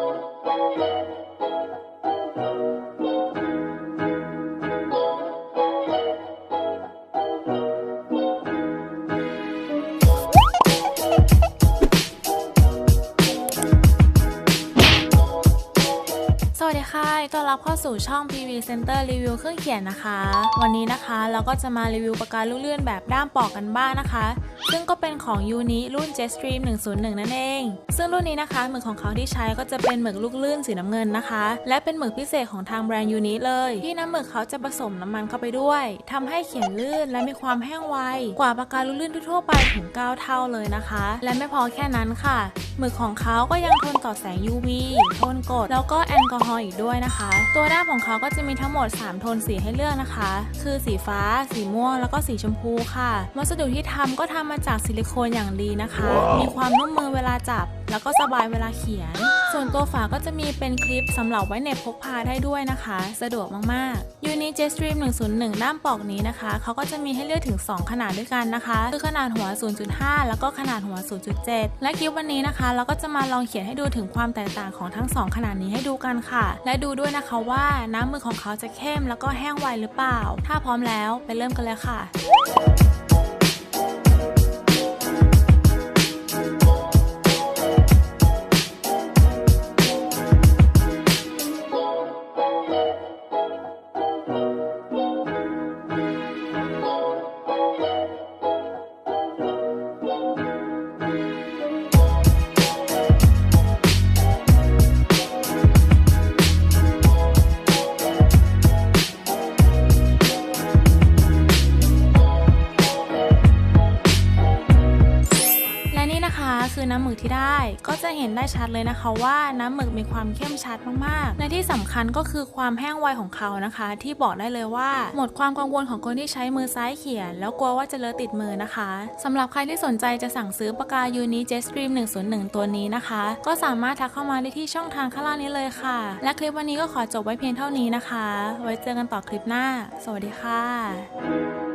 えっ? ต้อนรับเข้าสู่ช่อง PV Center Review เครื่องเขียนนะคะ วันนี้นะคะเราก็จะมารีวิวปากกาลูกเลื่อนแบบด้ามปอกกันบ้างนะคะ ซึ่งก็เป็นของ Uni รุ่น Jetstream 101 นั่นเอง ซึ่งรุ่นนี้นะคะหมึกของเขาที่ใช้ก็จะเป็นหมึกลูกเลื่อนสีน้ำเงินนะคะ และเป็นหมึกพิเศษของทางแบรนด์ Uni เลย ที่น้ำหมึกเขาจะผสมน้ำมันเข้าไปด้วยทำให้เขียนลื่นและมีความแห้งไวกว่าปากกาลูกเลื่อนทั่วไปถึง 9 เท่าเลยนะคะ และไม่พอแค่นั้นค่ะหมึกของเขาก็ยังทนต่อแสง UV ทนกรดแล้วก็แอลกอฮอล์อีกด้วยนะคะ ตัวด้ามของเขาก็จะมีทั้งหมด 3 โทนสีให้เลือกนะคะ คือสีฟ้า สีม่วง แล้วก็สีชมพูค่ะ วัสดุที่ทำก็ทำมาจากซิลิโคนอย่างดีนะคะ มีความนุ่มมือเวลาจับ แล้วก็สบายเวลาเขียน ส่วนตัวฝาก็จะมีเป็นคลิปสำหรับไว้เน็บพกพาได้ด้วยนะคะ สะดวกมากๆ Uni Jetstream 101 ด้ามปอกนี้นะคะ เขาก็จะมีให้เลือกถึง 2 ขนาดด้วยกันนะคะ คือขนาดหัว 0.5 แล้วก็ขนาดหัว 0.7 และคลิปวันนี้นะคะ เราก็จะมาลองเขียนให้ดูถึงความแตกต่างของทั้ง 2 ขนาดนี้ให้ดูกันค่ะ และดูด้วยนะคะว่าน้ำมือของเขาจะเข้มแล้วก็แห้งไวหรือเปล่า ถ้าพร้อมแล้วไปเริ่มกันเลยค่ะ แล นี่นะคะคือน้ำหมึกที่ได้ก็จะเห็นได้ชัดเลยนะคะว่าน้ำหมึกมีความเข้มชัดมากๆและที่สำคัญก็คือความแห้งไวของเขานะคะ ที่บอกได้เลยว่า หมดความกังวลของคนที่ใช้มือซ้ายเขียน แล้วกลัวว่าจะเลอะติดมือนะคะสำหรับใครที่สนใจจะสั่งซื้อปากกา Uni Jetstream 101 ตัวนี้นะคะ ก็สามารถทักเข้ามาได้ที่ช่องทางข้างล่างนี้เลยค่ะ และคลิปวันนี้ก็ขอจบไว้เพียงเท่านี้นะคะ ไว้เจอกันต่อคลิปหน้า สวัสดีค่ะ